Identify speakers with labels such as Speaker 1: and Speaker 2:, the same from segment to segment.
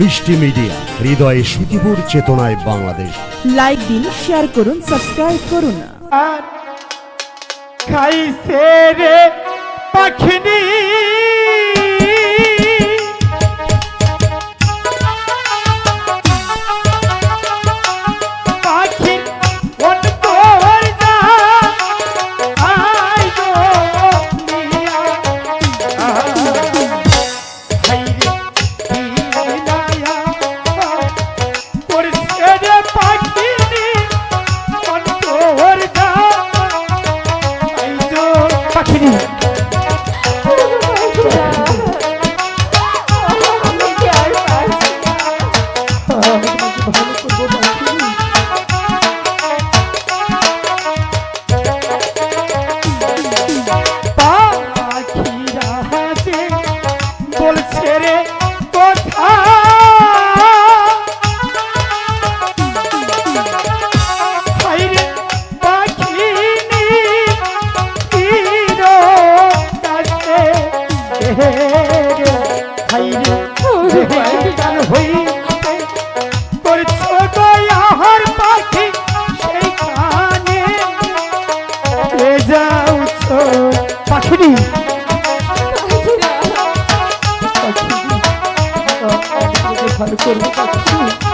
Speaker 1: মিষ্টি মিডিয়া হৃদয়ে সুতিপুর চেতনায় বাংলাদেশ।
Speaker 2: লাইক দিন শেয়ার করুন সাবস্ক্রাইব করুন।
Speaker 3: খাইছে রে পাখিনি। পাখিনি ভালো করব পাখি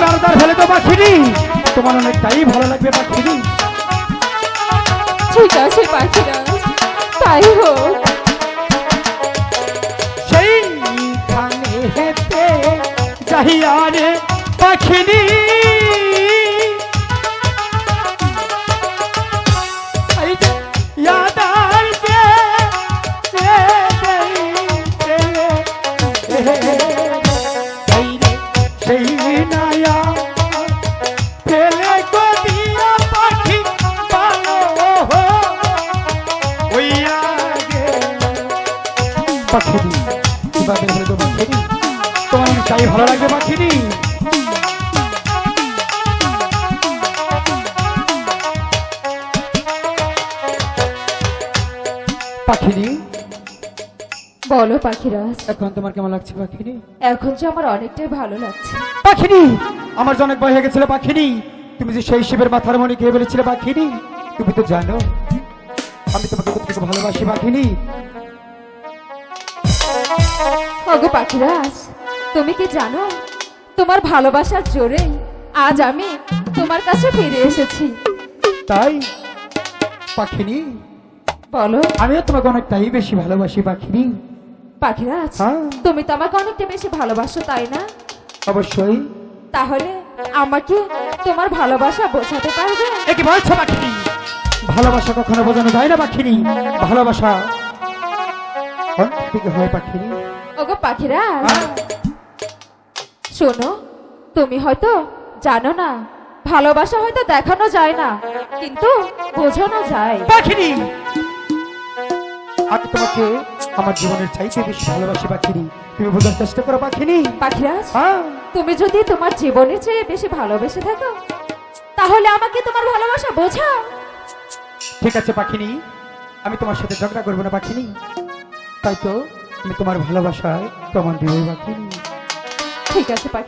Speaker 3: তুমি ফেলে তো পাখিনি। তোমার অনেকটাই ভালো লাগবে পাখিনি।
Speaker 4: ঠিক আছে পাখিরা তাই হোক।
Speaker 3: সেইখানে হেতে যাইয়া রে পাখিনি। সেই পাখিনি। তো পাখিনি তোমার আমি চাই ভালো লাগবে পাখিনি পাখিনি?
Speaker 4: বলো পাখিরাজ।
Speaker 3: এখন তোমার কেমন লাগছে পাখিনি?
Speaker 4: এখন যে আমার অনেকটাই ভালো লাগছে।
Speaker 3: পাখিনি! আমার যে অনেক ভয় হয়ে গেছিল পাখিনি। তুমি যে সেই শিবের মাথার মনে খেয়ে বলেছিলে পাখিনি। তুমি তো জানো আমি তোমাকে কতটুকু ভালোবাসি পাখিনি।
Speaker 4: ওগো পাখিরাজ তুমি কি জানো? তোমার ভালোবাসার জোরেই আজ আমি তোমার কাছে ফিরে এসেছি।
Speaker 3: তাই? পাখিনি?
Speaker 4: বলো।
Speaker 3: আমিও তোমাকে অনেকটাই বেশি ভালোবাসি পাখিনি।
Speaker 4: পাখিরাজ
Speaker 3: হ্যাঁ।
Speaker 4: তুমি তো আমাকে অনেকটা বেশি ভালোবাসো তাই না?
Speaker 3: অবশ্যই।
Speaker 4: তাহলে আমাকে তোমার ভালোবাসা বোঝাতে পারবে?
Speaker 3: একে বলছো পাখিনি? ভালোবাসা কখনো বোঝানো যায় না পাখিনি। ভালোবাসা অন্তর থেকে হয় পাখিনি। হ্যাঁ।
Speaker 4: শোনো তুমি হয়তো জানো না ভালোবাসা হয়তো দেখানো যায় না কিন্তু বোঝানো যায়।
Speaker 3: পাখিনি। আমি তোমাকে আমার জীবনের চাইতে বেশি ভালোবাসি পাখিনি। তুমি বোঝার চেষ্টা করো পাখিনি।
Speaker 4: পাখিরাজ তুমি যদি তোমার জীবনের চেয়ে বেশি ভালোবেসে থাকো তাহলে আমাকে তোমার ভালোবাসা বোঝাও।
Speaker 3: ঠিক আছে পাখিনি। আমি তোমার সাথে ঝগড়া করব না পাখিনি। তাই তো? আমি তোমার ভালোবাসায় প্রমাণ দিব বাকি
Speaker 4: ঠিক আছে